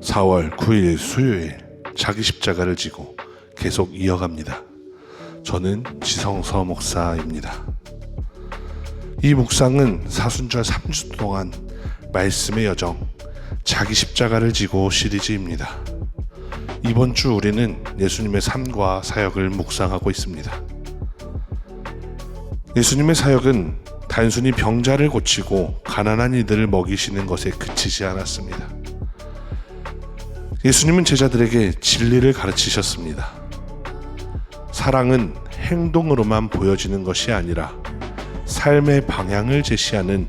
4월 9일 수요일 자기 십자가를 지고 계속 이어갑니다. 저는 지성서 목사입니다. 이 묵상은 사순절 3주 동안 말씀의 여정 자기 십자가를 지고 시리즈입니다. 이번 주 우리는 예수님의 삶과 사역을 묵상하고 있습니다. 예수님의 사역은 단순히 병자를 고치고 가난한 이들을 먹이시는 것에 그치지 않았습니다. 예수님은 제자들에게 진리를 가르치셨습니다. 사랑은 행동으로만 보여지는 것이 아니라 삶의 방향을 제시하는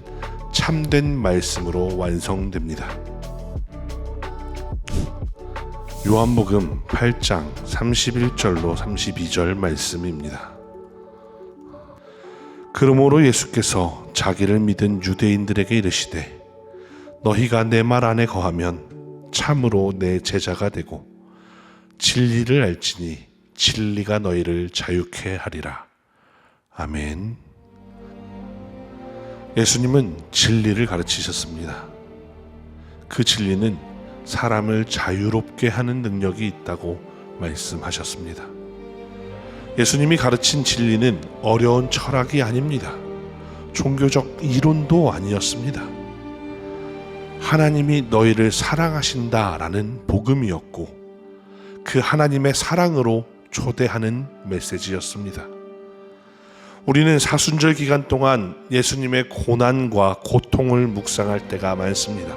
참된 말씀으로 완성됩니다. 요한복음 8장 31절로 32절 말씀입니다. 그러므로 예수께서 자기를 믿은 유대인들에게 이르시되 너희가 내 말 안에 거하면 참으로 내 제자가 되고 진리를 알지니 진리가 너희를 자유케 하리라. 아멘. 예수님은 진리를 가르치셨습니다. 그 진리는 사람을 자유롭게 하는 능력이 있다고 말씀하셨습니다. 예수님이 가르친 진리는 어려운 철학이 아닙니다. 종교적 이론도 아니었습니다. 하나님이 너희를 사랑하신다라는 복음이었고 그 하나님의 사랑으로 초대하는 메시지였습니다. 우리는 사순절 기간 동안 예수님의 고난과 고통을 묵상할 때가 많습니다.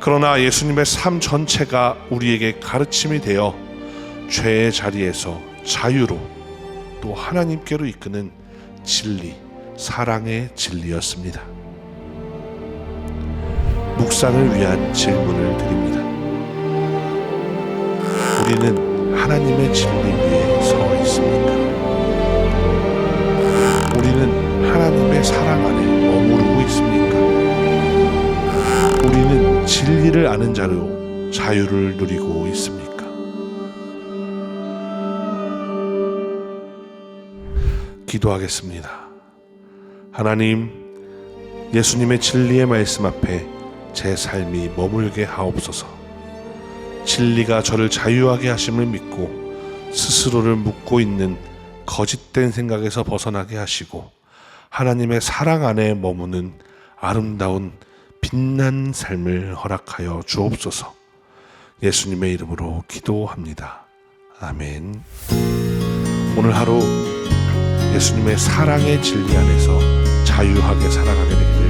그러나 예수님의 삶 전체가 우리에게 가르침이 되어 죄의 자리에서 자유로 또 하나님께로 이끄는 진리, 사랑의 진리였습니다. 묵상을 위한 질문을 드립니다. 우리는 하나님의 진리 위에 서 있습니까? 우리는 하나님의 사랑 안에 머무르고 있습니까? 우리는 진리를 아는 자로 자유를 누리고 있습니까? 기도하겠습니다. 하나님, 예수님의 진리의 말씀 앞에 제 삶이 머물게 하옵소서. 진리가 저를 자유하게 하심을 믿고 스스로를 묶고 있는 거짓된 생각에서 벗어나게 하시고 하나님의 사랑 안에 머무는 아름다운 빛난 삶을 허락하여 주옵소서. 예수님의 이름으로 기도합니다. 아멘. 오늘 하루 예수님의 사랑의 진리 안에서 자유하게 살아가게 되기를